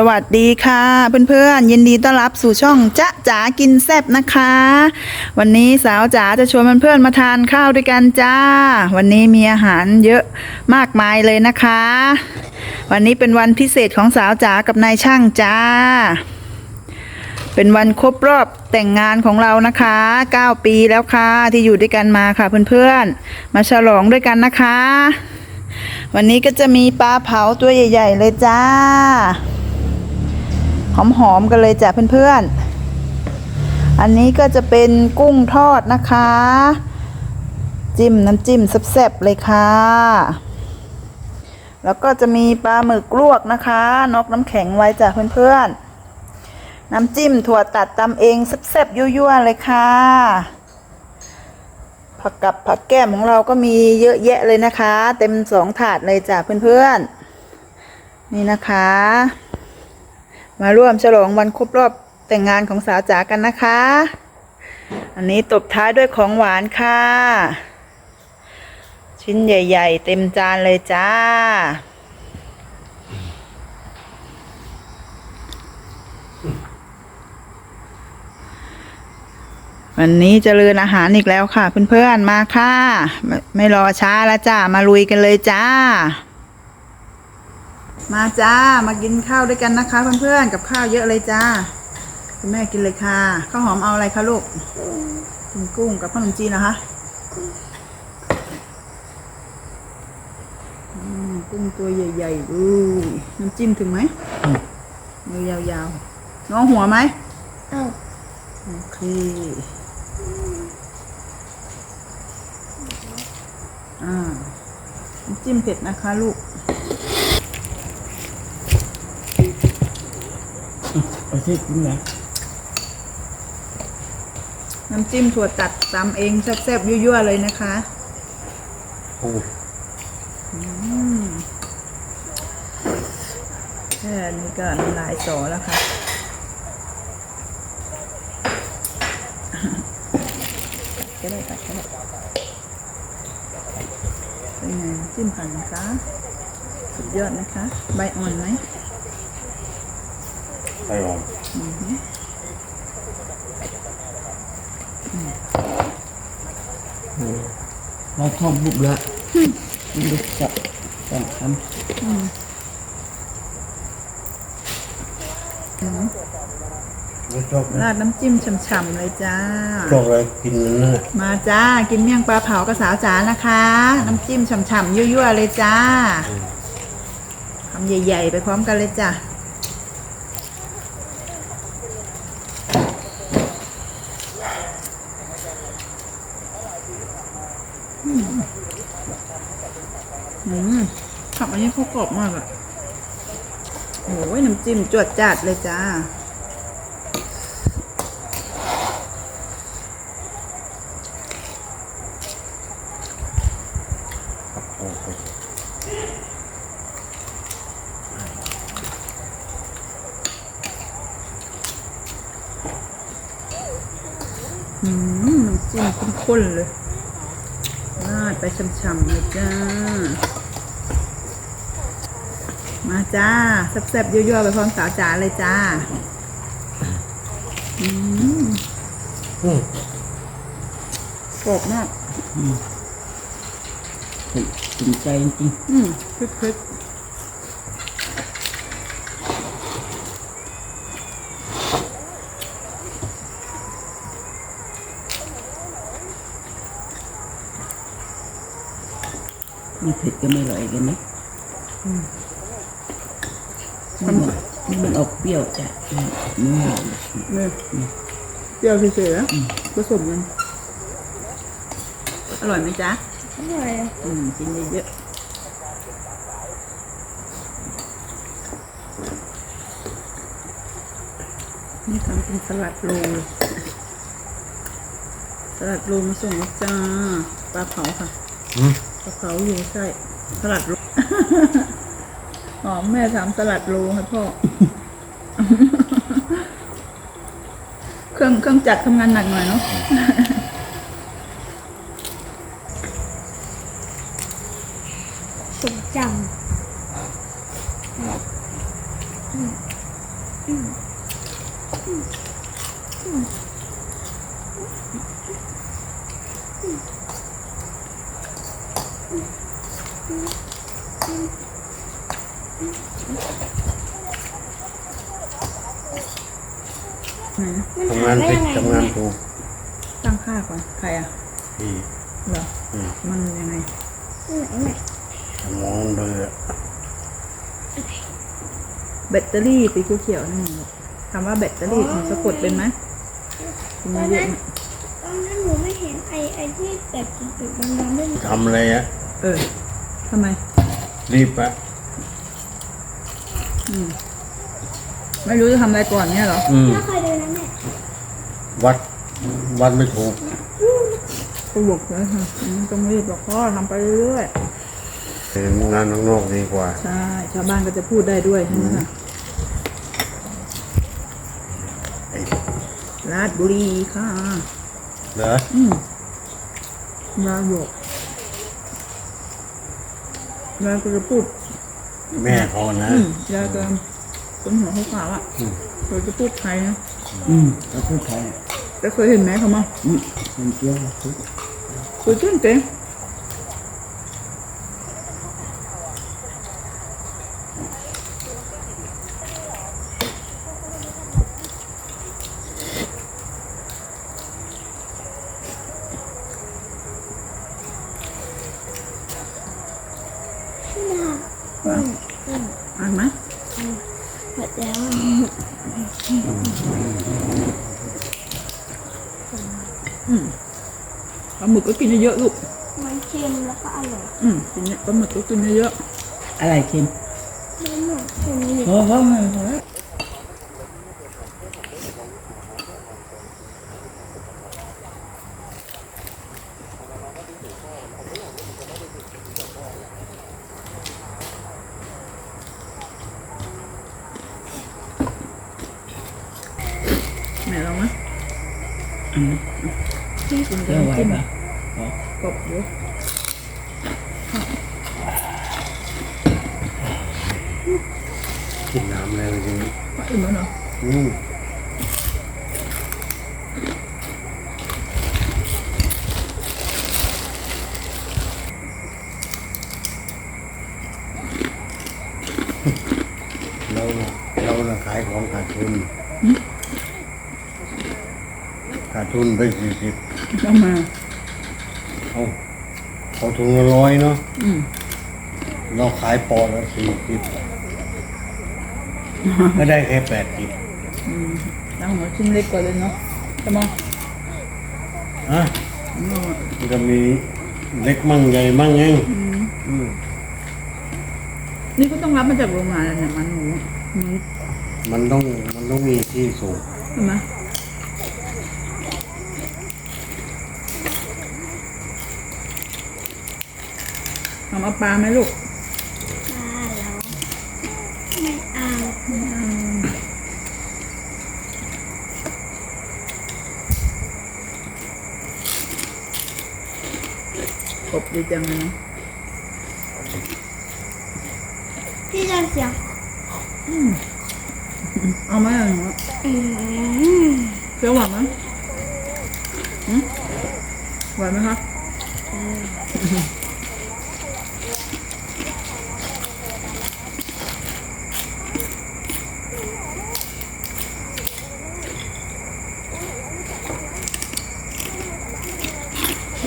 สวัสดีค่ะเพื่อนๆยินดีต้อนรับสู่ช่องจ๊ะจ๋ากินแซบนะคะ วันนี้สาวจ๋าจะชวนเพื่อนๆมาทานข้าวด้วยกันจ้า วันนี้มีอาหารเยอะมากมายเลยนะคะ วันนี้เป็นวันพิเศษของสาวจ๋ากับนายช่างจ้า เป็นวันครบรอบแต่งงานของเรานะคะ 9 ปีแล้วค่ะที่อยู่ด้วยกันมาค่ะเพื่อนๆ มาฉลองด้วยกันนะคะ วันนี้ก็จะมีปลาเผาตัวใหญ่ ๆ เลยจ้า หอมๆกันเลยจ้ะเพื่อนๆ อันนี้ก็จะเป็นกุ้งทอดนะคะ จิ้มน้ำจิ้มแซ่บๆเลยค่ะ แล้วก็จะมีปลาหมึกลวกนะคะนอกน้ำแข็งไว้จ้ะเพื่อนๆน้ำจิ้มถั่วตัดตำเองแซ่บๆยั่วๆเลยค่ะ ผักกับผักแก้มของเราก็มีเยอะแยะเลยนะคะ เต็มสองถาดเลยจ้ะเพื่อนๆ นี่นะคะ มาร่วมฉลองวันครบรอบแต่งงานของสาวจ๋ากันนะคะ อันนี้ตบท้ายด้วยของหวานค่ะ ชิ้นใหญ่ ๆ เต็มจานเลยจ้า วันนี้เจริญอาหารอีกแล้วค่ะ เพื่อนๆมาค่ะ ไม่ไม่รอช้าแล้วจ้า มาลุยกันเลยจ้า มาจ้า มากินข้าวด้วยกันนะคะ เพื่อนๆ กับข้าวเยอะเลยจ้า คุณแม่กินเลยค่ะข้าวหอมเอาอะไรคะลูกกินกุ้งกับขนมจีนนะคะอืมกุ้งตัวใหญ่ๆอู้ยน้ำจิ้มถึงไหมมือยาวๆ น้องหัวไหมเอาโอเคอ่าน้ำจิ้มเผ็ดนะคะลูก ไปที่กินนะน้ำจิ้มถั่วตัดตำเองแซ่บๆยั่วๆเลยนะคะโอ้แค่นี้ก็น้ำลายสอแล้วค่ะ ก็ได้ตัดก็ได้เป็นไงน้ำจิ้มผ่านนะคะ สุดยอดนะคะ ใบอ่อนไหม ไปอ่อนเราชอบบุกละมันจะจับจับทำไม่ชอบราดน้ำจิ้มฉ่ำๆเลยจ้า ชอบอะไรกินนั่นน่ะมาจ้า กินเมี่ยงปลาเผากระสาวจ๋านะคะ น้ำจิ้มฉ่ำๆยั่วๆเลยจ้าคำใหญ่ ๆ ไปพร้อมกันเลยจ้า อืมผักอันนี้เขากรอบมากอะโอ้ยน้ำจิ้มจวดจัดเลยจ้าโอ้โหอืมน้ำจิ้มข้นๆเลยรา ดไปช่ำๆเลยจ้า มาจ้าแซ่บๆยั่วๆไปพร้อมสาวจ๋าเลยจ้า อืมอืมกรอบมากกินใจจริง อืมพริก ไม่เผ็ดก็ไม่อร่อยกันนะมันมันออกเปรี้ยวจ้ะอืมๆเนี่ยเปรี้ยวเฉยๆนะผสมกันอร่อยไหมจ๊ะอร่อยอืมกินเยอะๆนี่ทำเป็นสลัดโรลสลัดโรลมาส่งนะจ้าปลาเผาค่ะ อืมปลาเผาอยู่ใช่สลัดโรลหอมแม่ทำสลัดโรลให้พ่อ เครื่องเครื่องจักรทำงานหนักหน่อยเนาะสุกจังไห ทำงานผิดทำงานถูกตั้งค่าก่อนใครอะที่เหรออืมมันยังไงสมองเดือดแบตเตอรี่สีเขียวๆนั่นไงลูกคำว่าแบตเตอรี่มันสะกดเป็นไหมคุณมาเยอะไหมตอนนั้นหนูไม่เห็นไอไอที่แบบจุดๆดำๆนั่นทำอะไรอะเออทำไม รีบอะอืมไม่รู้จะทำอะไรก่อนเนี่ยเหรออืมถ้าใคร เดินนั้นเนี่ยวัดวัดไม่ถูกก็บอกเลยค่ะอืมต้องรีบบอกพ่อทำไปเรื่อยเห็นงานข้างนอกดีกว่า ๆใช่ชาวบ้านก็จะพูดได้ด้วยใช่ไหมล่ะไอ้ราชบุรีค่ะเหรออืมยายบอกยายก็จะพูดแม่เขานะ อืมยายก็คนหัวเขาขาวอะอืมเขาจะพูดไทยนะ อืมแล้วพูดไทย แต่เคยเห็นไหมเขามาอืมมันเกี่ยวกับคุยเต้นเต้นอ่านไหม หมดแล้ว ปลาหมึกก็กินเยอะๆลูก มันเค็มแล้วก็อร่อยอืมกินเนี่ยปลาหมึกก็กินเยอะอะไรเค็มมันเหมือนเค็มนิดเพราะว่ามันเพราะว่าๆแม่ลองไหม อืม กินเปรี้ยวไหวจิ้มปะกบอยู่กินน้ำอะไรจริงก็อิ่มแล้วเนาะอืมเราเราน่ะขายของขาดทุนขาดทุนไปสี่สิบ ต้องมา เอาเขาถุงละร้อยเนาะอืมเราขายปอละสี่สิบก็ได้แค่แปดสิบอืมแล้วหัวชิ้นเล็กกว่าเลยเนาะใช่ไหมฮะอืมมันจะมีเล็กมั่งใหญ่มั่งเองอืมนี่ก็ต้องรับมาจากโรงงานแล้วเนี่ยมันหมูอืมมันต้องมันต้องมีที่สูงใช่ไหม เอาปลาไหมลูกๆมาแล้วไม่เอากบดีจังเลยนะพี่จะเสียงเอาไหมอะหนูอืมเปรี้ยวหวานไหมหืมหวานไหมคะ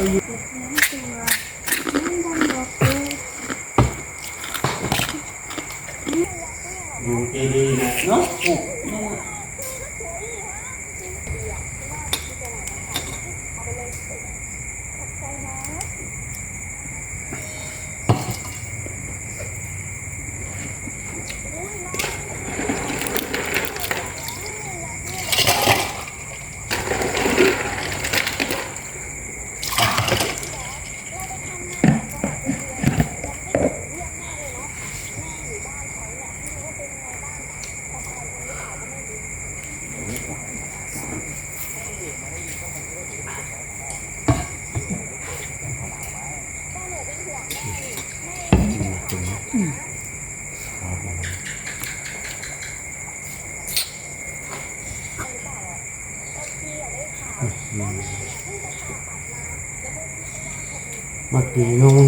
เดี๋ยวอยู่ มันดังบอกเลย อยู่ดีๆนะเนาะ ม มื่อกี้นุ่ง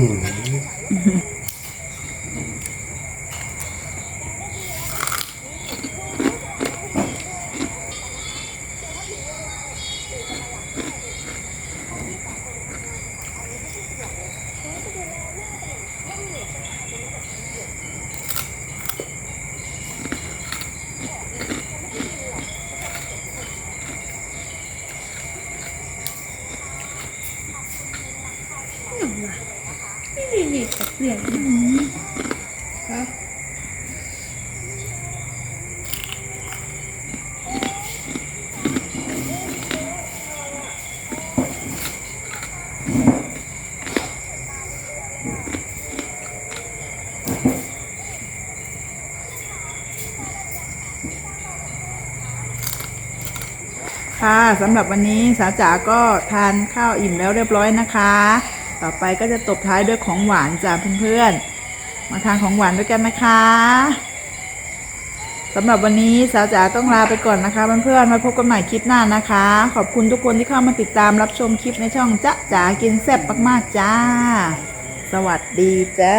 สำหรับวันนี้สาจ๋าก็ทานข้าวอิ่มแล้วเรียบร้อยนะคะ ต่อไปก็จะตบท้ายด้วยของหวานจ้าเพื่อนๆ มาทานของหวานด้วยกันนะคะสำหรับวันนี้สาวจ๋าต้องลาไปก่อนนะคะเพื่อนๆมาพบกันใหม่คลิปหน้านะคะ ขอบคุณทุกคนที่เข้ามาติดตามรับชมคลิปในช่องจ๊ะจ๋ากินแซ่บมากๆจ้า สวัสดีจ้า